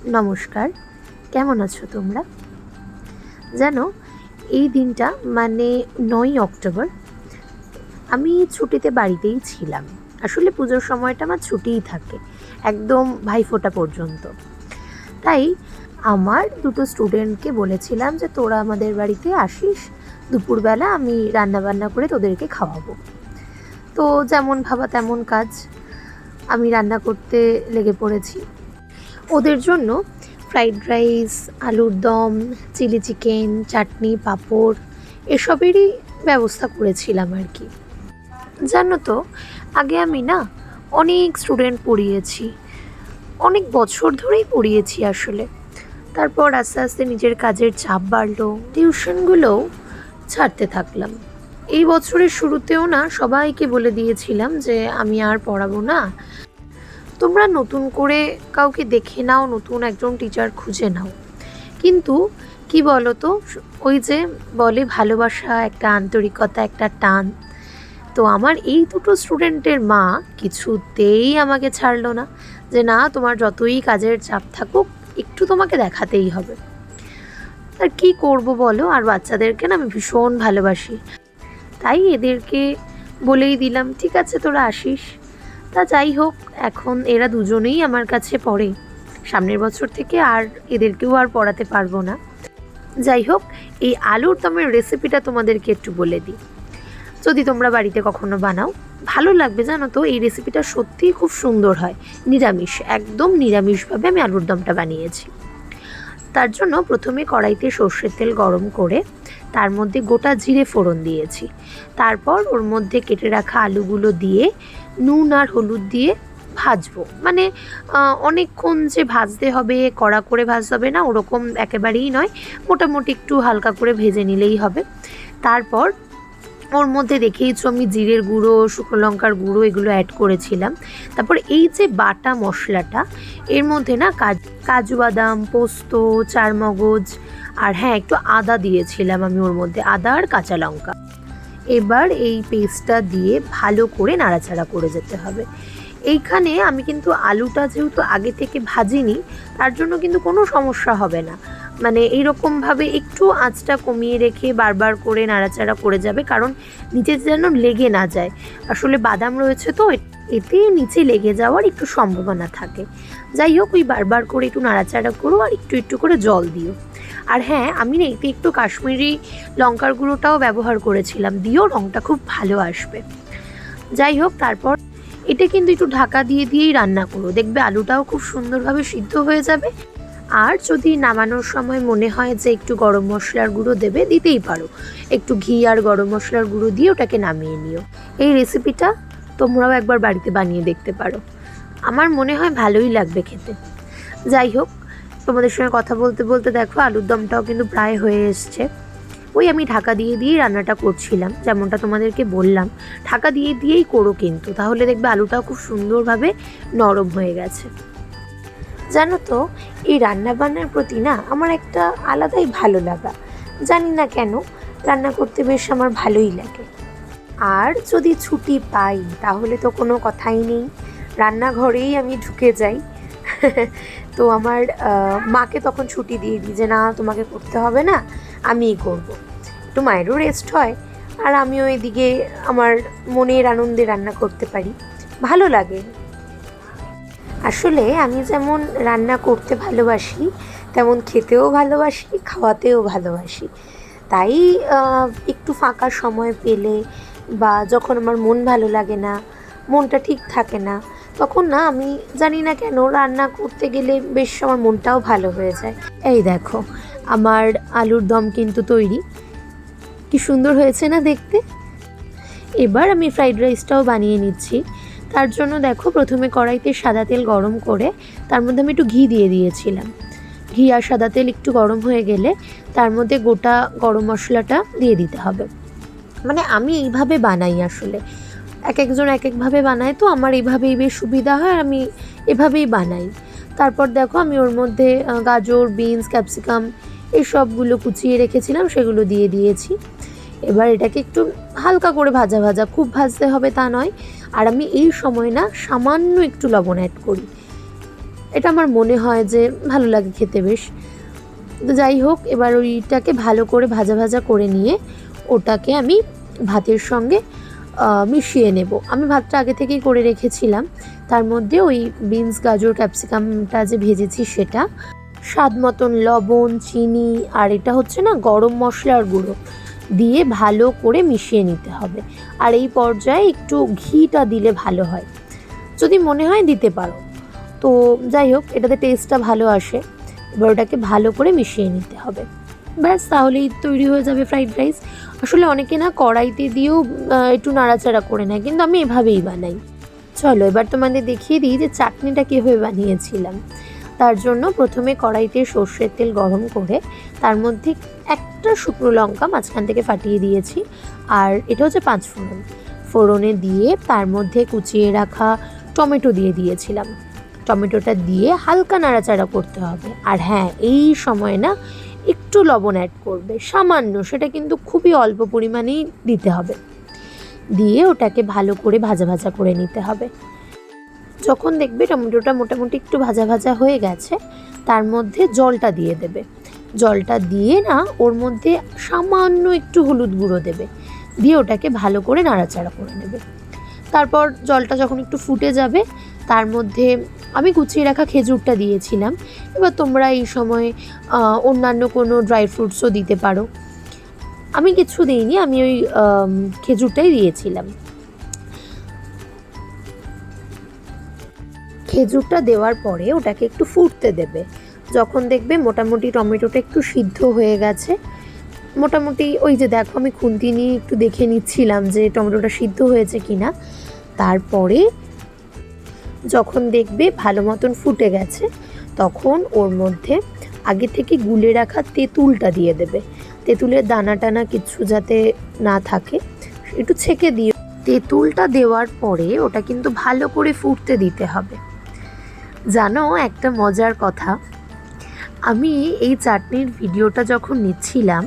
নমস্কার। কেমন আছো তোমরা? জানো, এই দিনটা মানে নয় অক্টোবর, আমি ছুটিতে বাড়িতেই ছিলাম। আসলে পুজোর সময়টা আমার ছুটিই থাকে, একদম ভাইফোঁটা পর্যন্ত। তাই আমার দুটো স্টুডেন্টকে বলেছিলাম যে, তোরা আমাদের বাড়িতে আসিস, দুপুরবেলা আমি রান্না বান্না করে তোদেরকে খাওয়াবো। তো যেমন ভাবা তেমন কাজ, আমি রান্না করতে লেগে পড়েছি। ওদের জন্য ফ্রাইড রাইস আলুর দম চিলি চিকেন চাটনি পাঁপড়, এসবেরই ব্যবস্থা করেছিলাম আর কি। জানো তো, আগে আমি না অনেক স্টুডেন্ট পড়িয়েছি, অনেক বছর ধরেই পড়িয়েছি আসলে। তারপর আস্তে আস্তে নিজের কাজের চাপ বাড়লো টিউশনগুলোও ছাড়তে থাকলাম। এই বছরের শুরুতেও না সবাইকে বলে দিয়েছিলাম যে আমি আর পড়াবো না। তোমরা নতুন করে কাউকে দেখে নাও, নতুন একজন টিচার খুঁজে নাও। কিন্তু কি বলো তো ওই যে বলে ভালোবাসা একটা আন্তরিকতা, একটা টান। তো আমার এই দুটো স্টুডেন্টের মা কিছুতেই আমাকে ছাড়লো না যে না, তোমার যতই কাজের চাপ থাকুক, একটু তোমাকে দেখাতেই হবে। আর কি করব বলো? আর বাচ্চাদেরকে না আমি ভীষণ ভালোবাসি। তাই এদেরকে বলেই দিলাম, ঠিক আছে, তোরা আসিস। তা যাই হোক, এখন এরা দুজনেই আমার কাছে পড়ে। সামনের বছর থেকে আর এদেরকেও আর পড়াতে পারব না। যাই হোক, এই আলুর দমের রেসিপিটা তোমাদেরকে একটু বলে দিই। যদি তোমরা বাড়িতে কখনো বানাও, ভালো লাগবে জানো তো, এই রেসিপিটা সত্যিই খুব সুন্দর হয়। নিরামিষ, একদম নিরামিষভাবে আমি আলুর দমটা বানিয়েছি। তার জন্য প্রথমে কড়াইতে সর্ষের তেল গরম করে, তার মধ্যে গোটা জিরে ফোড়ন দিয়েছি। তারপর ওর মধ্যে কেটে রাখা আলুগুলো দিয়ে নুন আর হলুদ দিয়ে ভাজবো। মানে অনেকক্ষণ যে ভাজতে হবে, কড়া করে ভাজতে হবে না, ওরকম একেবারেই নয়। মোটামুটি একটু হালকা করে ভেজে নিলেই হবে। তারপর ওর মধ্যে দেখেইছো আমি জিরের গুঁড়ো, শুকনো লঙ্কার গুঁড়ো এগুলো অ্যাড করেছিলাম। তারপর এই যে বাটা মশলাটা, এর মধ্যে না কাজু বাদাম, পোস্ত, চারমগজ, আর হ্যাঁ একটু আদা দিয়েছিলাম আমি ওর মধ্যে, আদা আর কাঁচা লঙ্কা। এবার এই পেস্টটা দিয়ে ভালো করে নাড়াচাড়া করে যেতে হবে। এইখানে আমি কিন্তু আলুটা যেহেতু আগে থেকে ভাজিনি, তার জন্য কিন্তু কোনো সমস্যা হবে না। মানে এইরকমভাবে একটু আঁচটা কমিয়ে রেখে বারবার করে নাড়াচাড়া করে যাবে, কারণ নিচে যেন লেগে না যায়। আসলে বাদাম রয়েছে তো এতে নিচে লেগে যাওয়ার একটু সম্ভাবনা থাকে। যাই হোক, ওই বারবার করে একটু নাড়াচাড়া করো আর একটু একটু করে জল দিও। আর হ্যাঁ আমি না এতে একটু কাশ্মীরি লঙ্কার গুঁড়োটাও ব্যবহার করেছিলাম দিও রঙটা খুব ভালো আসবে। যাই হোক, তারপর এটা কিন্তু একটু ঢাকা দিয়ে দিয়েই রান্না করো। দেখবে আলুটাও খুব সুন্দরভাবে সিদ্ধ হয়ে যাবে। আর যদি নামানোর সময় মনে হয় যে একটু গরম মশলার গুঁড়ো দেবে, দিতেই পারো। একটু ঘি আর গরম মশলার গুঁড়ো দিয়ে ওটাকে নামিয়ে নিও। এই রেসিপিটা তোমরাও একবার বাড়িতে বানিয়ে দেখতে পারো। আমার মনে হয় ভালোই লাগবে খেতে। যাই হোক, তোমাদের সঙ্গে কথা বলতে বলতে দেখো, আলুর দমটাও কিন্তু প্রায় হয়ে এসছে। ওই আমি ঢাকা দিয়ে দিয়েই রান্নাটা করছিলাম, যেমনটা তোমাদেরকে বললাম। ঢাকা দিয়ে দিয়েই করো কিন্তু, তাহলে দেখবে আলুটাও খুব সুন্দরভাবে নরম হয়ে গেছে। জানো তো, এই রান্নাবান্নার প্রতি না আমার একটা আলাদাই ভালো লাগা। জানি না কেন, রান্না করতে বেশ আমার ভালোই লাগে। আর যদি ছুটি পাই, তাহলে তো কোনো কথাই নেই। রান্নাঘরেই আমি ঢুকে যাই। তো আমার মাকে তখন ছুটি দিয়ে দিই যে, না, তোমাকে করতে হবে না, আমিই করব। একটু মায়েরও রেস্ট হয়, আর আমিও এদিকে আমার মনের আনন্দে রান্না করতে পারি। ভালো লাগে। আসলে আমি যেমন রান্না করতে ভালোবাসি, তেমন খেতেও ভালোবাসি, খাওয়াতেও ভালোবাসি। তাই একটু ফাঁকা সময় পেলে বা যখন আমার মন ভালো লাগে না, মনটা ঠিক থাকে না, তখন না আমি জানি না কেন রান্না করতে গেলে বেশ আমার মনটাও ভালো হয়ে যায়। এই দেখো, আমার আলুর দম কিন্তু তৈরি। কি সুন্দর হয়েছে না দেখতে? এবার আমি ফ্রাইড রাইসটাও বানিয়ে নিচ্ছি। তার জন্য দেখো প্রথমে কড়াইতে সাদা তেল গরম করে তার মধ্যে আমি একটু ঘি দিয়ে দিয়েছিলাম। ঘি আর সাদা তেল একটু গরম হয়ে গেলে তার মধ্যে গোটা গরম মশলাটা দিয়ে দিতে হবে। মানে আমি এইভাবে বানাই আসলে। এক একজন এক একভাবে বানায় তো আমার এইভাবেই বেশ সুবিধা হয়, আর আমি এভাবেই বানাই। তারপর দেখো আমি ওর মধ্যে গাজর, বিনস, ক্যাপসিকাম এই সবগুলো কুচিয়ে রেখেছিলাম, সেগুলো দিয়ে দিয়েছি। এবার এটাকে একটু হালকা করে ভাজা ভাজা, খুব ভাজতে হবে তা নয়। আর আমি এই সময় না সামান্য একটু লবণ অ্যাড করি। এটা আমার মনে হয় যে ভালো লাগে খেতে বেশ। তো যাই হোক, এবার ওইটাকে ভালো করে ভাজা ভাজা করে নিয়ে ওটাকে আমি ভাতের সঙ্গে মিশিয়ে নেব। আমি ভাতটা আগে থেকেই করে রেখেছিলাম। তার মধ্যে ওই বিনস, গাজর, ক্যাপসিকামটা যে ভেজেছি সেটা, স্বাদ মতন লবণ, চিনি, আর এটা হচ্ছে না গরম মশলার গুঁড়ো। দিয়ে ভালো করে মিশিয়ে নিতে হবে। আর এই পর্যায়ে একটু ঘিটা দিলে ভালো হয়। যদি মনে হয় দিতে পারো। তো যাই হোক, এটাতে টেস্টটা ভালো আসে। এবার ওটাকে ভালো করে মিশিয়ে নিতে হবে। ব্যাস, তাহলেই তৈরি হয়ে যাবে ফ্রাইড রাইস আসলে অনেকে না কড়াইতে দিয়েও একটু নাড়াচাড়া করে নেয়, কিন্তু আমি এভাবেই বানাই। চলো, এবার তোমাদের দেখিয়ে দিই যে চাটনিটা কীভাবে বানিয়েছিলাম। তার জন্য প্রথমে কড়াইতে সর্ষের তেল গরম করে তার মধ্যে একটা শুকনো লঙ্কা মাঝখান থেকে ফাটিয়ে দিয়েছি। আর এটা হচ্ছে পাঁচ ফোড়ন। ফোড়নে দিয়ে তার মধ্যে কুচিয়ে রাখা টমেটো দিয়ে দিয়েছিলাম। টমেটোটা দিয়ে হালকা নাড়াচাড়া করতে হবে। আর হ্যাঁ এই সময় না একটু লবণ অ্যাড করবে। সামান্য, সেটা কিন্তু খুবই অল্প পরিমাণেই দিতে হবে। দিয়ে ওটাকে ভালো করে ভাজা ভাজা করে নিতে হবে। যখন দেখবে টমেটোটা মোটামুটি একটু ভাজা ভাজা হয়ে গেছে, তার মধ্যে জলটা দিয়ে দেবে। জলটা দিয়ে না, ওর মধ্যে সামান্য একটু হলুদ গুঁড়ো দেবে। দিয়ে ওটাকে ভালো করে নাড়াচাড়া করে নেবে। তারপর জলটা যখন একটু ফুটে যাবে, তার মধ্যে আমি কুচিয়ে রাখা খেজুরটা দিয়েছিলাম। এবার তোমরা এই সময় অন্যান্য কোনো ড্রাই ফ্রুটসও দিতে পারো। আমি কিছু দিইনি, আমি ওই খেজুরটাই দিয়েছিলাম। খেজুরটা দেওয়ার পরে ওটাকে একটু ফুটতে দেবে। যখন দেখবে মোটামুটি টমেটোটা একটু সিদ্ধ হয়ে গেছে, মোটামুটি ওই যে দেখো আমি খুন্তি নিয়ে একটু দেখে নিচ্ছিলাম যে টমেটোটা সিদ্ধ হয়েছে কি না তারপরে যখন দেখবে ভালো মতন ফুটে গেছে, তখন ওর মধ্যে আগে থেকে গুলে রাখা তেঁতুলটা দিয়ে দেবে। তেঁতুলের দানা টানা কিছু যাতে না থাকে, একটু ছেঁকে দিয়ে তেঁতুলটা দেওয়ার পরে ওটা কিন্তু ভালো করে ফুটতে দিতে হবে। জানো, একটা মজার কথা। আমি এই চাটনির ভিডিওটা যখন নিচ্ছিলাম,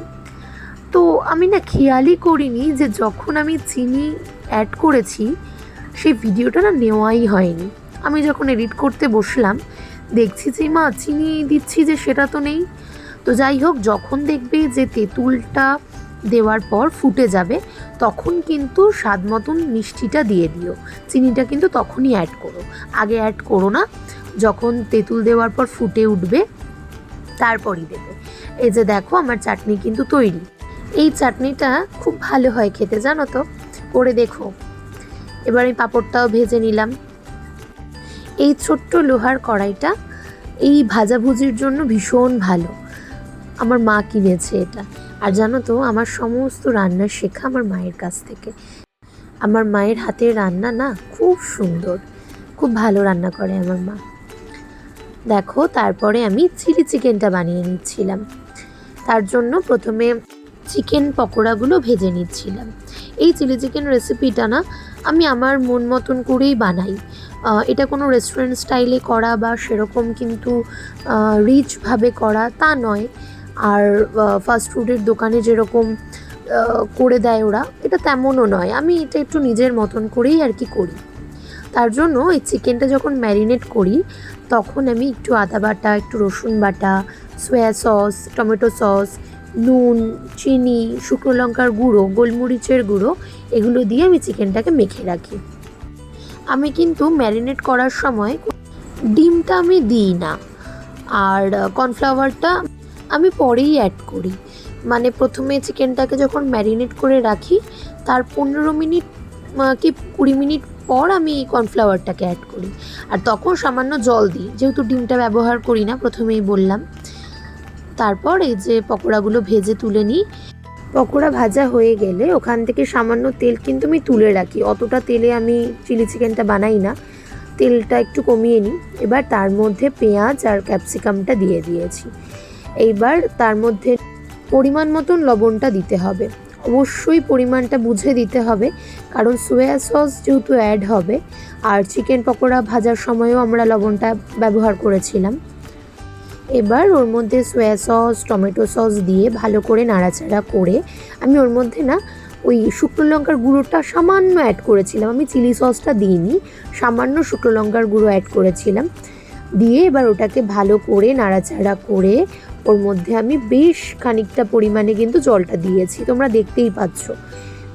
তো আমি না খেয়ালই করিনি যে যখন আমি চিনি অ্যাড করেছি, সেই ভিডিওটা না নেওয়াই হয়নি। আমি যখন এডিট করতে বসলাম, দেখছি যে, মা, চিনি দিচ্ছি যে, সেটা তো নেই। তো যাই হোক, যখন দেখবে যে তেঁতুলটা দেওয়ার পর ফুটে যাবে, তখন কিন্তু স্বাদ মতন মিষ্টিটা দিয়ে দিও। চিনিটা কিন্তু তখনই অ্যাড করো। আগে অ্যাড করো না যখন তেঁতুল দেওয়ার পর ফুটে উঠবে, তারপরই দেবে। এই যে দেখো, আমার চাটনি কিন্তু তৈরি। এই চাটনিটা খুব ভালো হয় খেতে, জানো তো? করে দেখো। এবার আমি পাঁপড়টাও ভেজে নিলাম। এই ছোট্ট লোহার কড়াইটা এই ভাজাভুজির জন্য ভীষণ ভালো। আমার মা কিনেছে এটা। আর জানো তো, আমার সমস্ত রান্না শেখা আমার মায়ের কাছ থেকে। আমার মায়ের হাতের রান্না না খুব সুন্দর। খুব ভালো রান্না করে আমার মা। দেখো, তারপরে আমি চিলি চিকেনটা বানিয়ে নিচ্ছিলাম। তার জন্য প্রথমে চিকেন পকোড়াগুলো ভেজে নিচ্ছিলাম। এই চিলি চিকেন রেসিপিটা না, আমি আমার মন মতন করেই বানাই। এটা কোনো রেস্টুরেন্ট স্টাইলে করা বা সেরকম কিন্তু রিচভাবে করা তা নয়। আর ফাস্ট ফুডের দোকানে যেরকম করে দেয় ওরা, এটা তেমনও নয়। আমি এটা একটু নিজের মতন করেই আর কি করি। তার জন্য এই চিকেনটা যখন ম্যারিনেট করি, তখন আমি একটু আদা বাটা, একটু রসুন বাটা, সয়া সস, টমেটো সস, নুন, চিনি, শুকনো লঙ্কার গুঁড়ো, গোলমরিচের গুঁড়ো, এগুলো দিয়ে আমি চিকেনটাকে মেখে রাখি। আমি কিন্তু ম্যারিনেট করার সময় ডিমটা আমি দিই না, আর কর্নফ্লাওয়ারটা আমি পরেই অ্যাড করি। মানে প্রথমে চিকেনটাকে যখন ম্যারিনেট করে রাখি, তার পনেরো মিনিট কি কুড়ি মিনিট পর আমি এই কর্নফ্লাওয়ারটাকে অ্যাড করি। আর তখন সামান্য জল দিই, যেহেতু ডিমটা ব্যবহার করি না, প্রথমেই বললাম। তারপর এই যে পকোড়াগুলো ভেজে তুলে নিই। পকোড়া ভাজা হয়ে গেলে ওখান থেকে সামান্য তেল কিন্তু আমি তুলে রাখি। অতটা তেলে আমি চিলি চিকেনটা বানাই না। তেলটা একটু কমিয়ে নিই। এবার তার মধ্যে পেঁয়াজ আর ক্যাপসিকামটা দিয়ে দিয়েছি। এইবার তার মধ্যে পরিমাণ মতন লবণটা দিতে হবে। অবশ্যই পরিমাণটা বুঝে দিতে হবে, কারণ সোয়া সস যেহেতু অ্যাড হবে, আর চিকেন পকোড়া ভাজার সময়ও আমরা লবণটা ব্যবহার করেছিলাম। এবার ওর মধ্যে সোয়া সস টমেটো সস দিয়ে ভালো করে নাড়াচাড়া করে, আমি ওর মধ্যে না ওই শুকনো লঙ্কার গুঁড়োটা সামান্য অ্যাড করেছিলাম, আমি চিলি সসটা দিইনি, সামান্য শুকনো লঙ্কার গুঁড়ো অ্যাড করেছিলাম। দিয়ে এবার ওটাকে ভালো করে নাড়াচাড়া করে ওর মধ্যে আমি বেশ খানিকটা পরিমাণে কিন্তু জলটা দিয়েছি, তোমরা দেখতেই পাচ্ছ।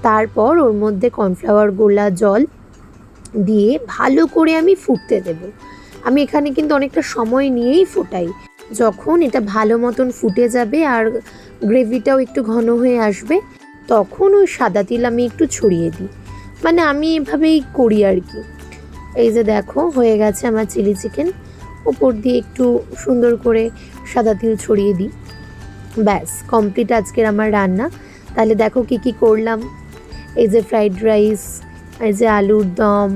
তারপর ওর মধ্যে কর্নফ্লাওয়ার গোলা জল দিয়ে ভালো করে আমি ফুটতে দেব। আমি এখানে কিন্তু অনেকটা সময় নিয়েই ফোটাই। যখন এটা ভালো মতন ফুটে যাবে আর গ্রেভিটাও একটু ঘন হয়ে আসবে, তখন ওই সাদা তিল আমি একটু ছড়িয়ে দিই। মানে আমি এভাবেই করি আর কি। এই যে দেখো, হয়ে গেছে আমার চিলি চিকেন। ওপর দিয়ে একটু সুন্দর করে সাদা তিল ছড়িয়ে দিই। ব্যাস কমপ্লিট আজকের আমার রান্না। তাহলে দেখো কি কি করলাম। এই যে ফ্রাইড রাইস এই যে আলুর দম,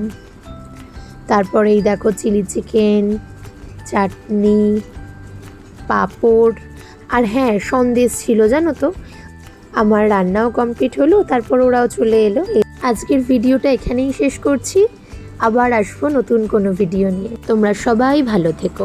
তারপরে এই দেখো চিলি চিকেন চাটনি, পাঁপড়। আর হ্যাঁ সন্দেশ ছিল, জানো তো? আমার রান্নাও কমপ্লিট হলো, তারপর ওরাও চলে এলো। আজকের ভিডিওটা এখানেই শেষ করছি। আবার আসব নতুন কোনো ভিডিও নিয়ে। তোমরা সবাই ভালো থেকো।